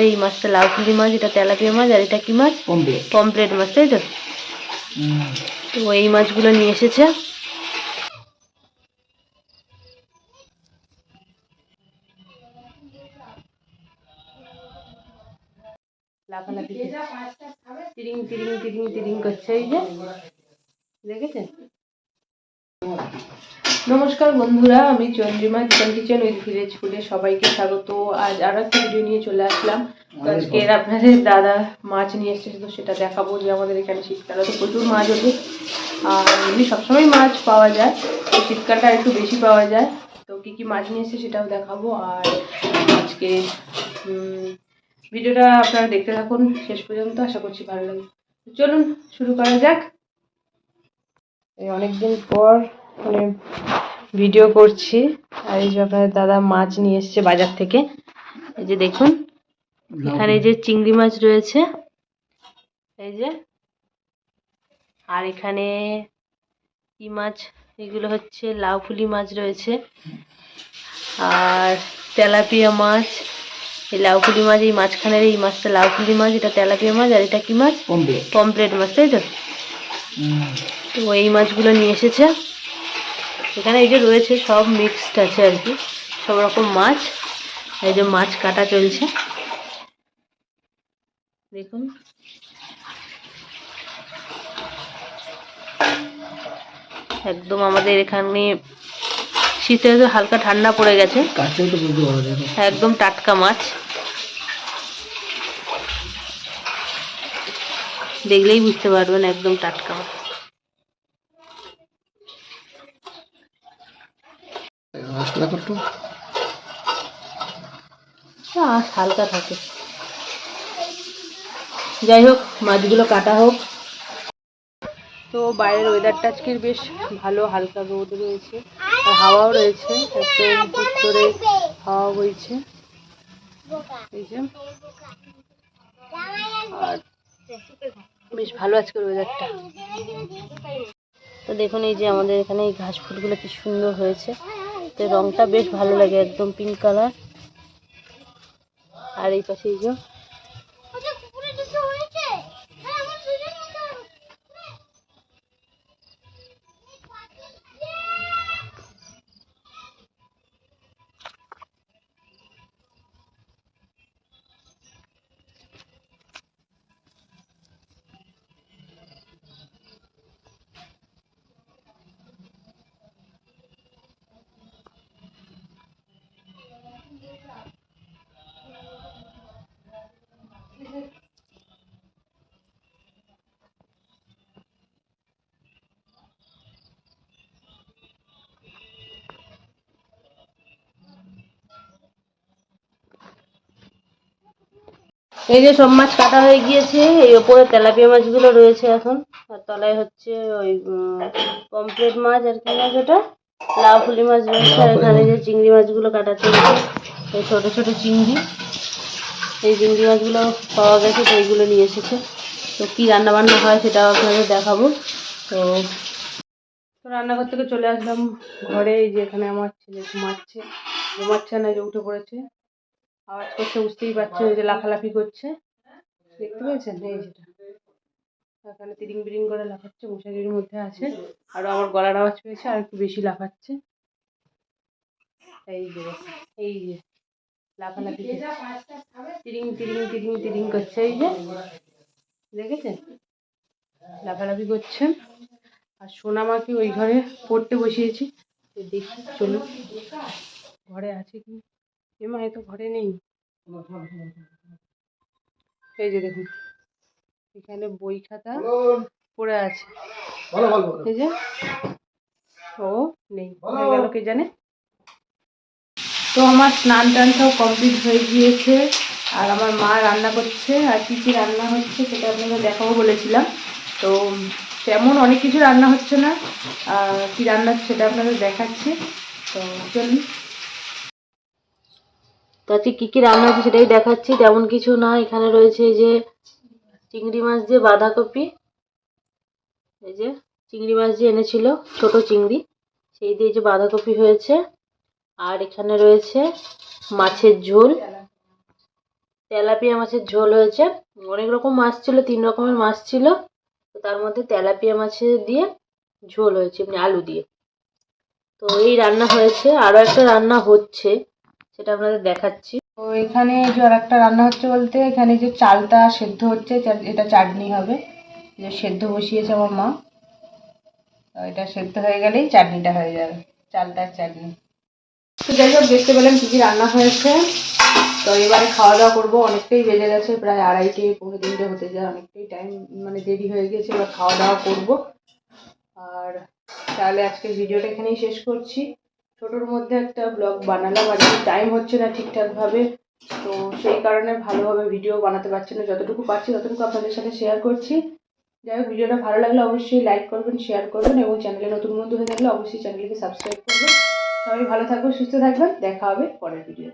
এই মাছটা লাউকুলি মাছ এটা তেলাপিয়া মাছ আর এটা কি মাছ? পমপ্লেট মাছ তাই তো? তো এই মাছগুলো নিয়ে এসেছে। তিরিং তিরিং তিরিং তিরিং করছে এই যে। দেখেছেন? নমস্কার বন্ধুরা আমি Chandrima chicken kitchen with village ফুডে সবাইকে স্বাগত। আজ আরও একটা ভিডিও নিয়ে চলে আসলাম। আজকে আপনাদের দাদা মাছ নিয়ে এসেছে তো সেটা দেখাবো যে আমাদের এখানে শীতকালে তো প্রচুর মাছ ওঠে। আর এমনি সবসময় মাছ পাওয়া যায় তো শীতকালটা একটু বেশি পাওয়া যায়। তো কী কী মাছ নিয়ে এসেছে সেটাও দেখাবো। আর আজকে ভিডিওটা আপনারা দেখতে থাকুন শেষ পর্যন্ত আশা করছি ভালো লাগবে। তো চলুন শুরু করা যাক। এই অনেকদিন পর মানে ভিডিও করছি। আর এই যে আপনাদের দাদা মাছ নিয়ে এসেছে বাজার থেকে। এই যে দেখুন এখানে এই যে চিংড়ি মাছ রয়েছে। এই যে আর এখানে কি মাছ? এগুলো হচ্ছে লাউফুলি মাছ রয়েছে। আর তেলাপিয়া মাছ। এই লাউফুলি মাছ এই মাঝখানের এই মাছটা লাউফুলি মাছ এটা তেলাপিয়া মাছ আর এটা কি মাছ? পমপ্লেট মাছ তাই তো? তো এই মাছগুলো নিয়ে এসেছে। এখানে এই যে রয়েছে সব মিক্সড আছে আর কি। সব রকম মাছ। এই যে মাছ কাটা চলছে। দেখুন। একদম আমাদের এখানে শীতে হালকা ঠান্ডা পড়ে গেছে। একদম টাটকা মাছ। দেখলেই বুঝতে পারবেন একদম টাটকা মাছ। মশলা কত হালকা থাকে। যাই হোক, মাছগুলো কাটা হোক। তো বাইরের ওয়েদারটা আজকের বেশ ভালো, হালকা রোদ রয়েছে। আর হাওয়াও রয়েছে একদম করে হাওয়া বইছে। আর বেশ ভালো আজকের ওয়েদারটা তো দেখুন, এই যে আমাদের এখানে এই ঘাস ফুলগুলো কি সুন্দর হয়েছে। তো রংটা বেশ ভালো লাগে একদম পিঙ্ক কালার আর এই পাশে এই যে এই যে সব মাছ কাটা হয়ে গিয়েছে, এই ওপরে তেলাপিয়া মাছগুলো রয়েছে এখন। আর তলায় হচ্ছে ওই পমফ্রেট মাছ আর কি মাছ ওটা? লাউফুলি মাছ রয়েছে, আর এখানে যে চিংড়ি মাছগুলো কাটা চলছে, এই ছোটো ছোটো চিংড়ি। এই চিংড়ি মাছগুলো পাওয়া গেছে তো এইগুলো নিয়ে এসেছে। তো কী রান্না বান্না হয় সেটাও আপনাদের দেখাবো। তো তো রান্নাঘর থেকে চলে আসলাম ঘরে, এই যে এখানে আমার ছেলে ঘুমাচ্ছে। ঘুমাচ্ছে না যে উঠে পড়েছে। আওয়াজ করছে, বুঝতেই পারছেন ওই যে লাফালাফি করছে। দেখতে পেয়েছেন? এই যেটা এখানে তিরিং বিরিং করে লাফাচ্ছে, মশারির মধ্যে আছে। আর আমার গলার আওয়াজ পেয়েছে, আর একটু বেশি লাফাচ্ছে। এই যে এই যে, লাফালাফি। তিরিং তিরিং তিরিং তিরিং করছে, এই যে। দেখেছেন? লাফালাফি করছে। আর সোনামাকে ওই ঘরে পড়তে বসিয়েছি। তো দেখি, চলুন। ঘরে আছে কি? এমা এ তো ঘরে নেই। এই যে দেখুন এখানে বই খাতা পড়ে আছে। এই যে ও নেই গেল কে জানে তো আমার স্নান টান সব কমপ্লিট হয়ে গিয়েছে আর আমার মা রান্না করছে আর কী কী রান্না হচ্ছে সেটা আপনাদের দেখাবো বলেছিলাম। তো তেমন অনেক কিছু রান্না হচ্ছে না কী রান্না সেটা আপনাদের দেখাচ্ছি। তো চলুন। তো আজকে কী কী রান্না হচ্ছে সেটাই দেখাচ্ছি, তেমন কিছু না। এখানে রয়েছে যে চিংড়ি মাছ দিয়ে বাঁধাকপি, এই যে চিংড়ি মাছ দিয়ে এনেছিল ছোট চিংড়ি, সেই দিয়ে যে বাঁধাকপি হয়েছে। আর এখানে রয়েছে মাছের ঝোল, তেলাপিয়া মাছের ঝোল হয়েছে। অনেক রকম মাছ ছিল, তিন রকমের মাছ ছিল। তো তার মধ্যে তেলাপিয়া মাছের দিয়ে ঝোল হয়েছে, এমনি আলু দিয়ে। তো এই রান্না হয়েছে আরও একটা রান্না হচ্ছে। সেটা আপনাদের দেখাচ্ছি। তো এখানে যে আর একটা রান্না হচ্ছে বলতে, এখানে যে চালটা সেদ্ধ হচ্ছে এটা চাটনি হবে। যে সেদ্ধ বসিয়েছে আমার মা। এটা সেদ্ধ হয়ে গেলেই চাটনিটা হয়ে যাবে চালটার চাটনি। তো যাই হোক, দেখতে পেলাম কী কী রান্না হয়েছে। তো এবারে খাওয়া দাওয়া করব। অনেকটাই বেজে গেছে, প্রায় আড়াইটে, পৌনে তিনটে হতে যায়। অনেকটাই টাইম মানে দেরি হয়ে গেছে এবার খাওয়া দাওয়া করব। আর তাহলে আজকের ভিডিওটা এখানেই শেষ করছি। ছোটোর মধ্যে একটা ব্লগ বানালাম আর টাইম হচ্ছে না ঠিকঠাকভাবে তো সেই কারণে ভালোভাবে ভিডিও বানাতে পারছি না। যতটুকু পারছি ততটুকু আপনাদের সাথে শেয়ার করছি। যাই হোক ভিডিওটা ভালো লাগলে অবশ্যই লাইক করবেন শেয়ার করবেন এবং চ্যানেলে নতুন বন্ধু হয়ে থাকলে অবশ্যই চ্যানেলকে সাবস্ক্রাইব করবেন। সবাই ভালো থাকবেন, সুস্থ থাকবেন। দেখা হবে পরের ভিডিও